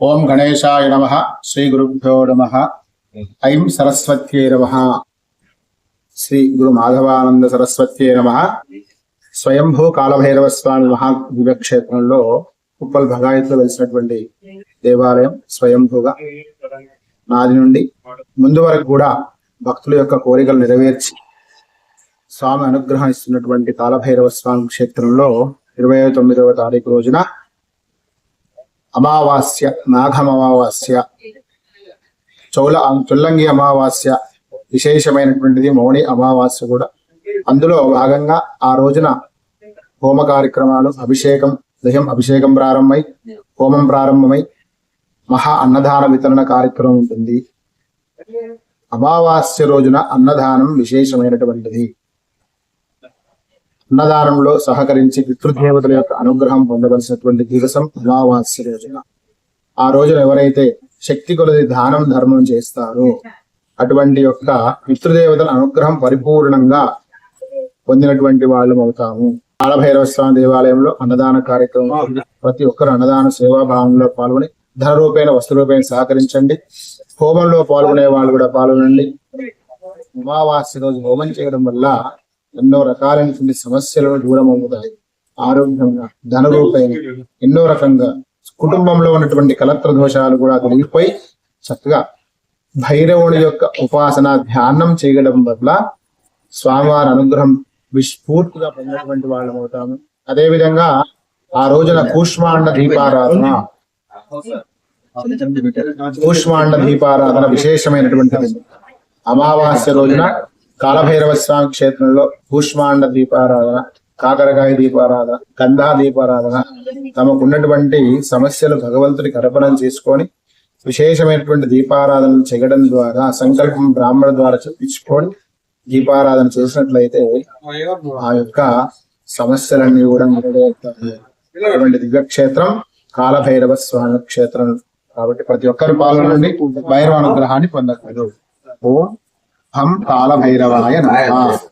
ఓం గణేశాయ నమ. శ్రీ గురుభ్యో నమ. ఐం సరస్వత్యే నమ. శ్రీ గురు మాధవానంద సరస్వత్యే నమ. స్వయంభూ కాలభైరవ స్వామి మహాక్షేత్రంలో ఉప్పల్ భగాయత్లో వెలిసినటువంటి దేవాలయం స్వయంభూగా. నాది నుండి ముందు వరకు కూడా భక్తుల యొక్క కోరికలు నెరవేర్చి స్వామి అనుగ్రహం ఇస్తున్నటువంటి కాలభైరవ స్వామి క్షేత్రంలో ఇరవై తొమ్మిదవ తారీఖు రోజున అమావాస్య మాఘం చౌల చుల్లంగి అమావాస్య విశేషమైనటువంటిది మౌని అమావాస్య కూడా. అందులో భాగంగా ఆ రోజున హోమ కార్యక్రమాలు అభిషేకం దయం అభిషేకం ప్రారంభమై హోమం ప్రారంభమై మహా అన్నదాన వితరణ కార్యక్రమం ఉంటుంది. అమావాస్య రోజున అన్నదానం విశేషమైనటువంటిది. అన్నదానంలో సహకరించి పితృదేవతల యొక్క అనుగ్రహం పొందవలసినటువంటి దివసం అమావాస్య రోజున. ఆ రోజున ఎవరైతే శక్తి కొలది దానం ధర్మం చేస్తారో అటువంటి యొక్క పితృదేవతల అనుగ్రహం పరిపూర్ణంగా పొందినటువంటి వాళ్ళం అవుతాము. కాళభైరవ స్వామి దేవాలయంలో అన్నదాన కార్యక్రమం ప్రతి ఒక్కరు అన్నదాన సేవాభావంలో పాల్గొని ధన రూపేణ వస్తు రూపేణ సహకరించండి. హోమంలో పాల్గొనే వాళ్ళు కూడా పాల్గొనండి. అమావాస్య రోజు హోమం చేయడం వల్ల ఎన్నో రకాలైనటువంటి సమస్యలు దూరం అవుతాయి ఆరోగ్యంగా ధన రూపేణ ఎన్నో రకంగా కుటుంబంలో ఉన్నటువంటి కలత్ర దోషాలు కూడా తొలగిపోయి చక్కగా భైరవుని యొక్క ఉపాసన ధ్యానం చేయడం వల్ల స్వామివారి అనుగ్రహం విస్ఫూర్తిగా పొందినటువంటి వాళ్ళం అవుతాము అదే విధంగా ఆ రోజున కూష్మాండ దీపారాధన. కూష్మాండ దీపారాధన విశేషమైనటువంటిది. అమావాస్య రోజున కాలభైరవ స్వామి క్షేత్రంలో కూష్మాండ దీపారాధన కాకరకాయ దీపారాధన గంధా దీపారాధన తమకున్నటువంటి సమస్యలు భగవంతుడికి అర్పణం చేసుకొని విశేషమైనటువంటి దీపారాధన చేయడం ద్వారా సంకల్పం బ్రాహ్మణ ద్వారా చెప్పించుకొని దీపారాధన చేసినట్లయితే ఆ యొక్క సమస్యలన్నీ కూడా అటువంటి దివ్యక్షేత్రం కాలభైరవ స్వామి క్షేత్రం. కాబట్టి ప్రతి ఒక్కరు పాల్గొనండి. భైరవ అనుగ్రహాన్ని పొందగలరు. ఓం హం కాలభైరవాయ నమః.